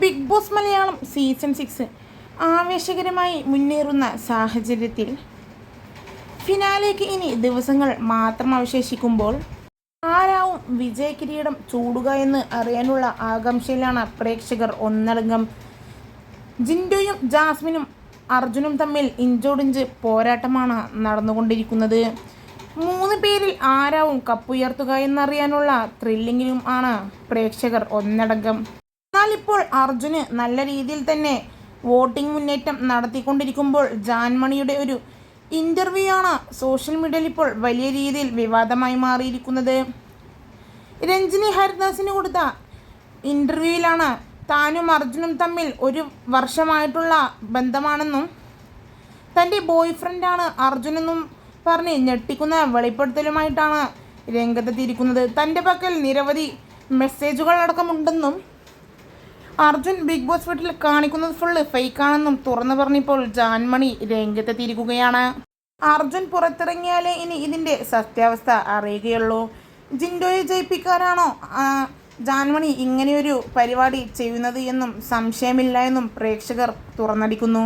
Bigg Boss Malayalam season six ആവേശകരമായി മുന്നേറുന്ന സാഹചര്യത്തിൽ ഫിനാലേക്ക് ഇനി ദിവസങ്ങൾ മാത്രം അവശേഷിക്കുമ്പോൾ ആരാവും വിജയ കിരീടം ചൂടുക എന്ന് അറിയാനുള്ള ആകാംക്ഷയിലാണ് പ്രേക്ഷകർ ഒന്നടങ്കം. ജിൻഡോയും ജാസ്മിനും അർജുനും തമ്മിൽ ഇഞ്ചോടിഞ്ച് പോരാട്ടമാണ് നടന്നുകൊണ്ടിരിക്കുന്നത്. മൂന്ന് പേരിൽ ആരാവും കപ്പുയർത്തുക എന്നറിയാനുള്ള ത്രില്ലിങ്ങിലും ആണ് പ്രേക്ഷകർ ഒന്നടങ്കം. എന്നാൽ ഇപ്പോൾ അർജുന് നല്ല രീതിയിൽ തന്നെ വോട്ടിംഗ് മുന്നേറ്റം നടത്തിക്കൊണ്ടിരിക്കുമ്പോൾ ജാൻമണിയുടെ ഒരു ഇന്റർവ്യൂ ആണ് സോഷ്യൽ മീഡിയയിൽ ഇപ്പോൾ വലിയ രീതിയിൽ വിവാദമായി മാറിയിരിക്കുന്നത്. രഞ്ജിനി ഹരിദാസിന് കൊടുത്ത ഇന്റർവ്യൂവിലാണ് താനും അർജുനും തമ്മിൽ ഒരു വർഷമായിട്ടുള്ള ബന്ധമാണെന്നും തന്റെ ബോയ് ഫ്രണ്ടാണ് അർജുനെന്നും പറഞ്ഞ് ഞെട്ടിക്കുന്ന വെളിപ്പെടുത്തലുമായിട്ടാണ് രംഗത്തെത്തിയിരിക്കുന്നത്. തന്റെ പക്കൽ നിരവധി മെസ്സേജുകൾ അടക്കമുണ്ടെന്നും അർജുൻ ബിഗ് ബോസ് വീട്ടിൽ കാണിക്കുന്നത് ഫുള്ള് ഫേക്കാണെന്നും തുറന്നു പറഞ്ഞപ്പോൾ ജാൻമണി രംഗത്തെത്തിയിരിക്കുകയാണ് അർജുൻ പുറത്തിറങ്ങിയാലേ ഇനി ഇതിന്റെ സത്യാവസ്ഥ അറിയുകയുള്ളൂ. ജിൻഡോയെ ജയിപ്പിക്കാനാണോ ജാൻമണി ഇങ്ങനെയൊരു പരിപാടി ചെയ്യുന്നത് എന്നും സംശയമില്ല എന്നും പ്രേക്ഷകർ തുറന്നടിക്കുന്നു.